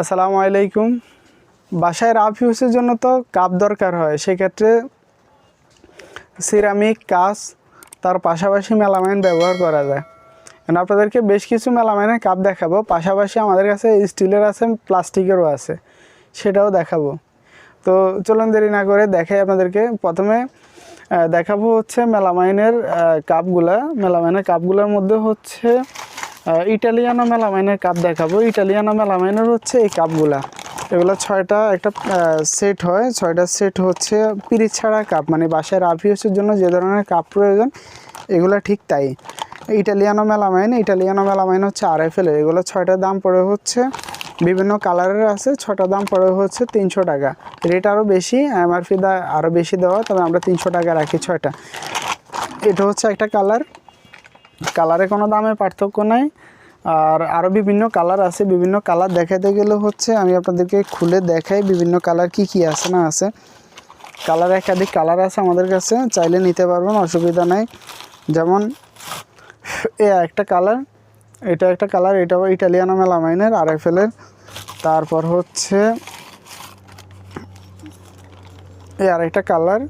আসসালামু আলাইকুম। বাসায় রাফ ইউজের জন্য তো কাপ দরকার হয়, সেক্ষেত্রে সিরামিক, কাঁচ, তার পাশাপাশি মেলামাইন ব্যবহার করা যায়। এখন আপনাদেরকে বেশ কিছু মেলামাইনের কাপ দেখাবো, পাশাপাশি আমাদের কাছে স্টিলের আছে, প্লাস্টিকেরও আছে, সেটাও দেখাবো। তো চলুন দেরি না করে দেখাই আপনাদেরকে। প্রথমে দেখাবো হচ্ছে মেলামাইনের কাপগুলা। মেলামাইনের কাপগুলোর মধ্যে হচ্ছে ইটালিয়ানো মেলামাইনের কাপ দেখাবো। ইটালিয়ানো মেলামাইনের হচ্ছে এই কাপগুলা। এগুলো ছয়টা, একটা সেট হয়। ছয়টা সেট হচ্ছে পিরিচ ছাড়া কাপ। মানে বাসায় রাফিউসের জন্য যে ধরনের কাপ প্রয়োজন, এগুলো ঠিক তাই। ইটালিয়ানো মেলামাইন ইটালিয়ানো মেলামাইন হচ্ছে এলের এগুলো ছয়টা দাম পড়ে হচ্ছে, বিভিন্ন কালারের আছে ছটা দাম পড়ে হচ্ছে তিনশো টাকা। রেট আরও বেশি, এমআরপি দা আরও বেশি দেওয়া, তবে আমরা তিনশো টাকা রাখি ছয়টা। এটা হচ্ছে একটা কালার। কালারে কোনো দামে পার্থক্য নাই। আর আরও বিভিন্ন কালার আছে, বিভিন্ন কালার দেখাতে গেলে হচ্ছে আমি আপনাদেরকে খুলে দেখাই বিভিন্ন কালার কি কি আছে না আছে। কালার একাধিক কালার আছে আমাদের কাছে, চাইলে নিতে পারবেন, অসুবিধা নাই। যেমন, এ একটা কালার, এটা একটা কালার এটাও ইটালিয়ানো মেলামাইনের আর এফ এলের তারপর হচ্ছে এই আরেকটা কালার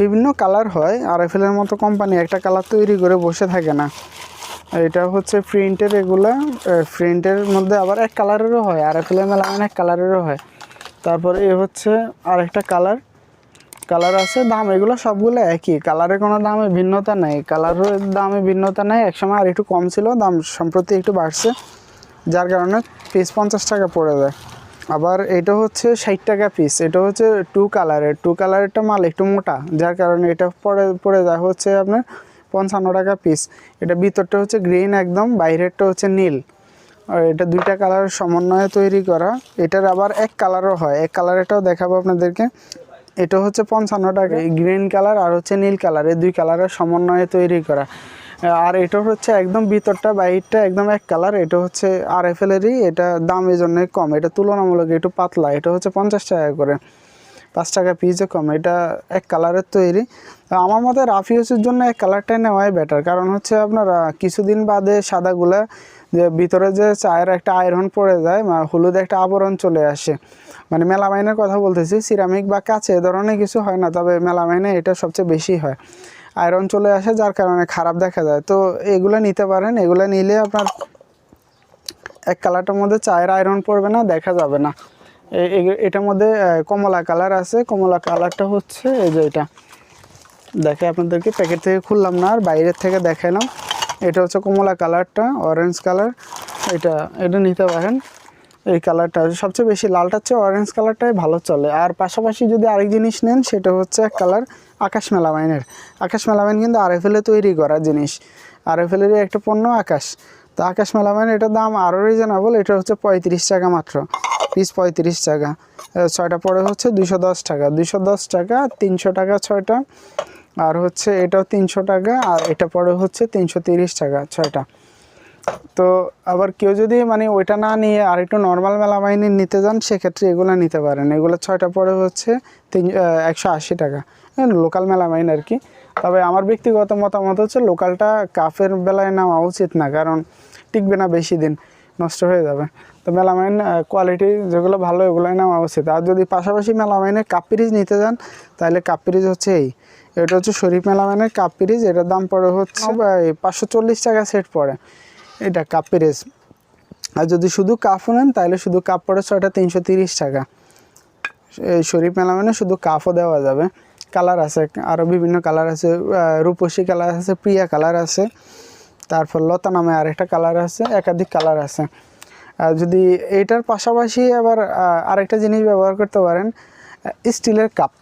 বিভিন্ন কালার হয় আর এফ এলের মতো কোম্পানি একটা কালার তৈরি করে বসে থাকে না। এটা হচ্ছে প্রিন্টের এগুলা প্রিন্টের মধ্যে আবার এক কালারেরও হয় আর এফ এলের মেলামাইন এক কালারেরও হয়। তারপরে এ হচ্ছে আরেকটা কালার কালার আছে, দাম এগুলো সবগুলো একই। কালারের কোনো দামে ভিন্নতা নেই কালারের দামে ভিন্নতা নেই, একসময় আর একটু কম ছিল, দাম সম্প্রতি একটু বাড়ছে, যার কারণে পিস পঞ্চাশ টাকা পড়ে যায়। আবার এটা হচ্ছে ষাট টাকা পিস এটা হচ্ছে টু কালারের টু কালারেরটা মাল একটু মোটা, যার কারণে এটা পড়ে পড়ে যায় হচ্ছে আপনার পঞ্চান্ন টাকা পিস এটা ভিতরটা হচ্ছে গ্রিন একদম, বাইরেরটা হচ্ছে নীল। আর এটা দুইটা কালারের সমন্বয়ে তৈরি করা। এটার আবার এক কালারও হয়, এক কালারেরটাও দেখাবো আপনাদেরকে। এটা হচ্ছে পঞ্চান্ন টাকা গ্রিন কালার আর হচ্ছে নীল কালার এই দুই কালারের সমন্বয়ে তৈরি করা। আর এটা হচ্ছে একদম ভিতরটা বাইরটা একদম এক কালার এটা হচ্ছে আর এফ এটা দাম এই জন্যই কম। এটা তুলনামূলক একটু পাতলা, এটা হচ্ছে পঞ্চাশ টাকা করে। পাঁচ টাকা পিসে কম, এটা এক কালারের তৈরি। আমার মতে রাফিউসের জন্য এক কালারটাই নেওয়াই বেটার কারণ হচ্ছে আপনার কিছুদিন বাদে সাদাগুলা, যে ভিতরে যে চায়ের একটা আয়রন পড়ে যায় হলুদ একটা আবরণ চলে আসে। মানে মেলামাইনের কথা বলতেছি সিরামিক বা কাছে এ ধরনের কিছু হয় না, তবে মেলামাইনে এটা সবচেয়ে বেশি হয়। আয়রন চলে আসে, যার কারণে খারাপ দেখা যায়। তো এগুলো নিতে পারেন, এগুলো নিলে আপনার এক কালারটার মধ্যে চায়ের আয়রন পড়বে না, দেখা যাবে না। এটার মধ্যে কমলা কালার আছে। কমলা কালারটা হচ্ছে এই যে এটা। দেখে আপনাদেরকে প্যাকেট থেকে খুললাম না, আর বাইরের থেকে দেখালাম এটা হচ্ছে কমলা কালারটা অরেঞ্জ কালার। এটা এটা নিতে পারেন। এই কালারটা, সবচেয়ে বেশি লালটার চেয়ে অরেঞ্জ কালারটাই ভালো চলে। আর পাশাপাশি যদি আরেক জিনিস নেন, সেটা হচ্ছে এক কালার আকাশ মেলামাইনের। আকাশ মেলামাইন কিন্তু আরএফএলে তৈরি করা জিনিস। আর আরএফএলেরই একটা পণ্য আকাশ। তো আকাশ মেলামাইন এটার দাম আরও রিজনেবল এটা হচ্ছে পঁয়ত্রিশ টাকা মাত্র। পিস পঁয়ত্রিশ টাকা। ছয়টা পড়ে হচ্ছে দুশো দশ টাকা। দুশো দশ টাকা, তিনশো টাকা ছয়টা। আর হচ্ছে এটাও তিনশো টাকা, আর এটা পড়ে হচ্ছে তিনশো তিরিশ টাকা ছয়টা। তো আবার কেউ যদি মানে ওইটা না নিয়ে আর একটু নর্মাল মেলা মেলামাইনি নিতে যান, সেক্ষেত্রে এগুলো নিতে পারেন। এগুলো ছয়টা পড়ে হচ্ছে তিন একশো আশি টাকা। লোকাল মেলা মাইন আর কি। তবে আমার ব্যক্তিগত মতামত হচ্ছে লোকালটা কাফের বেলায় নেওয়া উচিত না কারণ টিকবে না বেশি দিন নষ্ট হয়ে যাবে। তো মেলামাইন কোয়ালিটি যেগুলো ভালো এগুলোই নেওয়া উচিত। আর যদি পাশাপাশি মেলামাইনের কাপ পিরিজ নিতে যান তাহলে কাপ পিরিজ হচ্ছে এই। এটা হচ্ছে শরীফ মেলামাইনের কাপ পিরিজ এটার দাম পড়ে হচ্ছে পাঁচশো চল্লিশ টাকা সেট পড়ে। এটা কাপ পিরিজ আর যদি শুধু কাপও নেন তাহলে শুধু কাপ পড়ে ছয়টা তিনশো তিরিশ টাকা। এই শরীফ মেলামাইনে শুধু কাপও দেওয়া যাবে। কালার আছে আরও বিভিন্ন কালার আছে রূপসী কালার আছে, প্রিয়া কালার আছে। তারপর লতা নামে আরেকটা কালার আছে, একাধিক কালার আছে। যদি এইটার পাশাপাশি আবার আরেকটা জিনিস ব্যবহার করতে পারেন স্টিলের কাপ।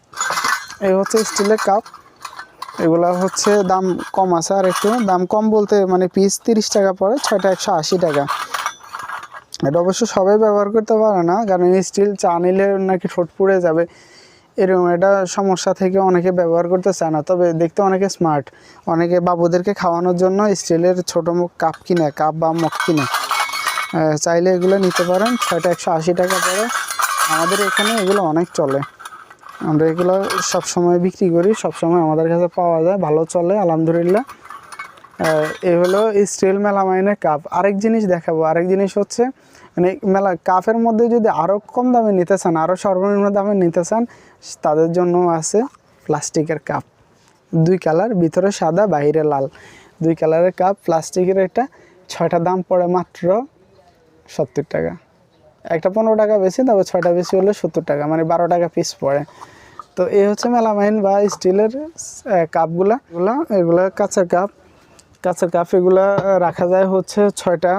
এই হচ্ছে স্টিলের কাপ। এগুলো হচ্ছে দাম কম আছে আর একটু দাম কম বলতে মানে পিস তিরিশ টাকা পড়ে, ছয়টা একশো আশি টাকা। এটা অবশ্য সবাই ব্যবহার করতে পারে না, কারণ স্টিল চা নিলে নাকি ঠোঁট পুড়ে যাবে। এরকম এটা সমস্যা থেকে অনেকে ব্যবহার করতে চায় না। তবে দেখতে অনেকে স্মার্ট অনেকে বাবুদেরকে খাওয়ানোর জন্য স্টিলের ছোটো মুখ কাপ কিনে কাপ বা মগ কিনে। চাইলে এগুলো নিতে পারেন, ছয়টা একশো আশি টাকা পড়ে আমাদের এখানে এগুলো অনেক চলে। আমরা এগুলো সবসময় বিক্রি করি, সবসময় আমাদের কাছে পাওয়া যায়, ভালো চলে, আলহামদুলিল্লাহ। এ হলো স্টিল মেলামাইনের কাপ আরেক জিনিস দেখাবো। আরেক জিনিস হচ্ছে মানে মেলা কাপের মধ্যে যদি আরও কম দামে নিতে চান আরও সর্বনিম্ন দামে নিতে চান, তাদের জন্য আছে প্লাস্টিকের কাপ। দুই কালার, ভিতরে সাদা, বাইরে লাল। দুই কালারের কাপ, প্লাস্টিকের এটা ছয়টা দাম পড়ে মাত্র সত্তর টাকা। একটা পনেরো টাকা বেশি তবে ছয়টা বেশি হলে সত্তর টাকা মানে বারো টাকা পিস পড়ে। তো এই হচ্ছে মেলামাইন বা স্টিলের কাপগুলা। এগুলা এগুলা কাঁচের কাপ। কাঁচের কাপ এগুলো রাখা যায় হচ্ছে ছয়টা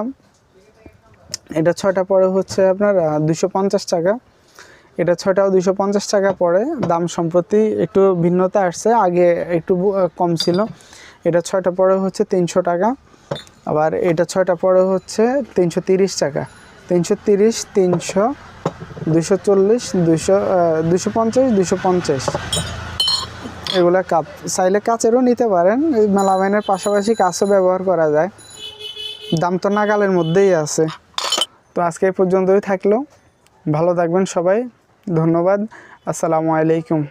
এটা ছয়টা পড়ে হচ্ছে আপনার দুশো টাকা। এটা ছয়টাও দুশো টাকা পড়ে দাম সম্প্রতি একটু ভিন্নতা আসছে, আগে একটু কম ছিল। এটা ছয়টা পড়ে হচ্ছে তিনশো টাকা, আবার এটা ছয়টা পড়ে হচ্ছে তিনশো টাকা। তিনশো তিরিশ, তিনশো দুশো চল্লিশ দুশো দুশো পঞ্চাশ দুশো পঞ্চাশ। এগুলা কাপ, চাইলে কাচেরও নিতে পারেন মেলামাইনের পাশাপাশি কাচও ব্যবহার করা যায়। দাম তো নাগালের মধ্যেই আছে। তো আজকে এই পর্যন্তই থাকল। ভালো থাকবেন সবাই। ধন্যবাদ। আসসালামু আলাইকুম।